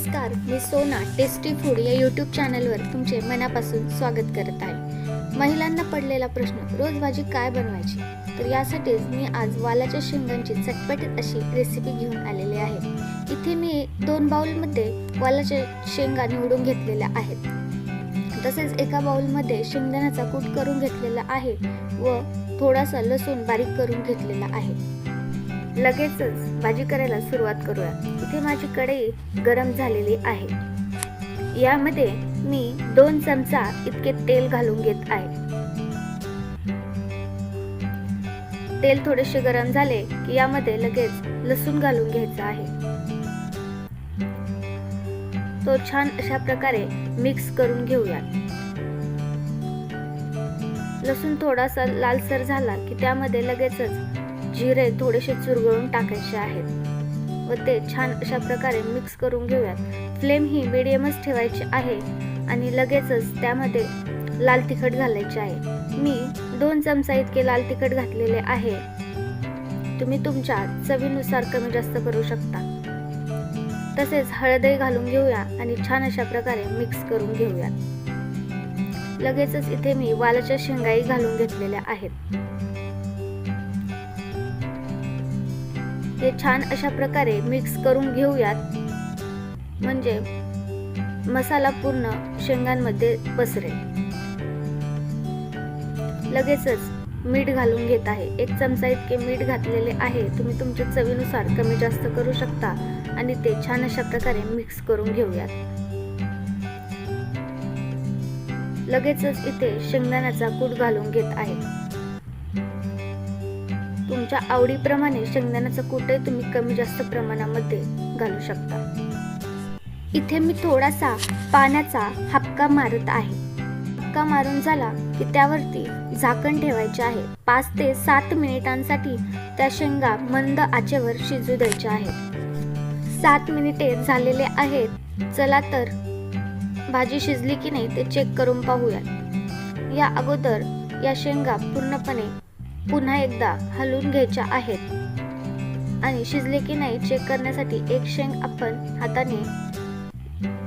नमस्कार मी Sona tasty food या यूट्यूब चॅनलवर तुमचे मनापासून स्वागत करत आहे. महिलांना पडलेला प्रश्न रोज भाजी काय बनवायची? तर यासाठीच मी आज वालाच्या शेंगांची चटपटीत अशी रेसिपी घेऊन आलेली आहे. इथे मी दोन बाउलमध्ये वालाच्या शेंगा निवडून घेतलेल्या आहेत. तसेच एका बाउलमध्ये शेंगदाण्याचा कूट करून घेतलेला आहे व थोडासा लसूण बारीक करून घेतलेला आहे. लगेचच भाजी करायला सुरुवात करूया. इथे माझी कढई गरम झालेली आहे. यामध्ये मी दोन चमचा इतके तेल घालून घेत आहे. तेल थोडेसे गरम झाले की यामध्ये लगेच लसूण घालून घ्यायचा आहे. तो छान अशा प्रकारे मिक्स करून घेऊया लसूण थोडासा लालसर झाला की त्यामध्ये लगेचच जिरे थोडेसे चुरगळून टाकायचे आहेत. व ते छान अशा प्रकारे मिक्स करून घेऊयात. फ्लेम ही मिडियमच ठेवायची आहे आणि लगेचच त्यामध्ये लाल तिखट घालायचे आहे. मी दोन चमचा इतके लाल तिखट घातलेले आहे. तुम्ही तुमच्या चवीनुसार कमी जास्त करू शकता. तसेच हळदही घालून घेऊया आणि छान अशा प्रकारे मिक्स करून घेऊया लगेचच इथे मी वालाच्या शेंगाई घालून घेतलेल्या आहेत. हे छान अशा प्रकारे मिक्स करून घेऊयात. म्हणजे मसाला पूर्ण शेंगांमध्ये पसरेल. लगेचच मीठ घालून घेत आहे. एक चमचा इतके मीठ घातलेले आहे. तुम्ही तुमच्या चवीनुसार कमी जास्त करू शकता आणि ते छान अशा प्रकारे मिक्स करून घेऊयात. लगेचच इथे शेंगदाण्याचा कूट घालून घेत आहे. तुमच्या आवडीप्रमाणे शेंगदाण्याचा कुठे तुम्ही कमी जास्त प्रमाणामध्ये घालू शकता. इथे मी थोडासा पाण्याचा हपका मारत आहे. हपका मारून झाला की त्यावरती झाकण ठेवायचे आहे. पाच ते सात मिनिटांसाठी त्या शेंगा मंद आचेवर शिजू द्यायच्या आहेत. सात मिनिटे झालेले आहेत. चला तर भाजी शिजली की नाही ते चेक करून पाहूया या अगोदर या शेंगा पूर्णपणे पुन्हा एकदा हलवून घ्यायच्या आहेत. आणि शिजले की नाही चेक करण्यासाठी एक शेंग आपण हाताने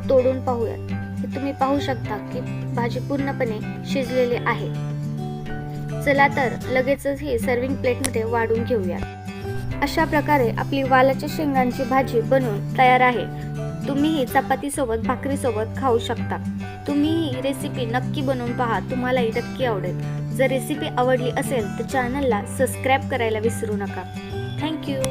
तोडून पाहूयात. हे तुम्ही पाहू शकता की भाजी पूर्णपणे शिजलेली आहे. चला तर लगेचच ही सर्विंग प्लेटमध्ये वाढून घेऊयात. अशा प्रकारे आपली वालाच्या शेंगांची भाजी बनवून तयार आहे. तुम्हीही चपातीसोबत भाकरीसोबत खाऊ शकता. तुम्ही ही रेसिपी नक्की बनवून पहा तुम्हालाही नक्की आवडेल. जर रेसिपी आवडली असेल तर चॅनलला सबस्क्राईब करायला विसरू नका. थँक्यू